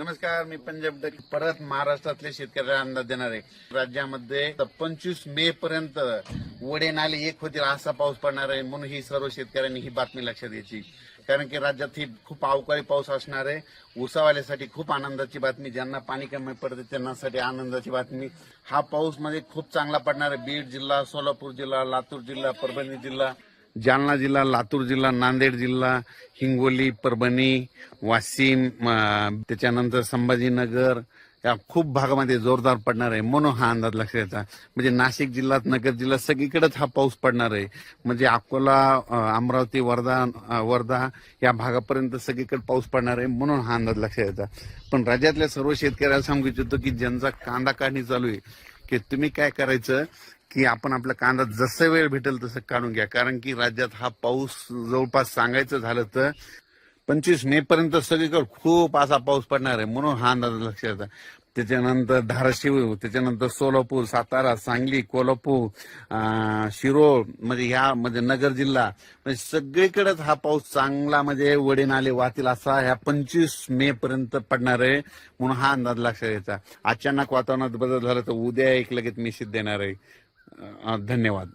नमस्कार मी पंजाब परत महाराष्ट्रातले शेतकऱ्याला अंदाज देणार आहे. राज्यामध्ये पंचवीस मे पर्यंत वडे नाले एक होतील असा पाऊस पडणार आहे म्हणून ही सर्व शेतकऱ्यांनी ही बातमी लक्षात घ्यायची. कारण की राज्यात ही खूप अवकाळी पाऊस असणार आहे. उसावाल्यासाठी खूप आनंदाची बातमी ज्यांना पाणी कमी पडते त्यांनासाठी आनंदाची बातमी. हा पाऊसमध्ये खूप चांगला पडणार आहे. बीड जिल्हा सोलापूर जिल्हा लातूर जिल्हा परभणी जिल्हा. जालना जिल्हा लातूर जिल्हा नांदेड जिल्हा हिंगोली परभणी वाशिम त्याच्यानंतर संभाजीनगर या खूप भागामध्ये जोरदार पडणार आहे. म्हणून हा अंदाज लक्षात घ्यायचा म्हणजे नाशिक जिल्ह्यात नगर जिल्ह्यात सगळीकडेच हा पाऊस पडणार आहे. म्हणजे अकोला अमरावती वर्धा वर्धा या भागापर्यंत सगळीकडे पाऊस पडणार आहे. म्हणून हा अंदाज लक्षात घ्यायचा पण राज्यातल्या सर्व शेतकऱ्याला सांगू इच्छितो की ज्यांचा कांदा काढणी चालू आहे की तुम्ही काय करायचं की आपण आपला कांदा जसं वेळ भेटेल तसं काढून घ्या. कारण की राज्यात हा पाऊस जवळपास सांगायचं झालं तर पंचवीस मे पर्यंत सगळीकडे खूप असा पाऊस पडणार आहे. म्हणून हा अंदाज लक्षात त्याच्यानंतर धाराशिव त्याच्यानंतर सोलापूर सातारा सांगली कोल्हापूर शिरोळ म्हणजे ह्या म्हणजे नगर जिल्हा. म्हणजे सगळीकडेच हा पाऊस चांगला म्हणजे वडे नाले वाहतील असा ह्या पंचवीस मे पर्यंत पडणार आहे म्हणून हा अंदाज लक्षात घ्यायचा. अचानक वातावरणात बदल झाला तर उद्या एक लगेच मेसेज देणार आहे. धन्यवाद.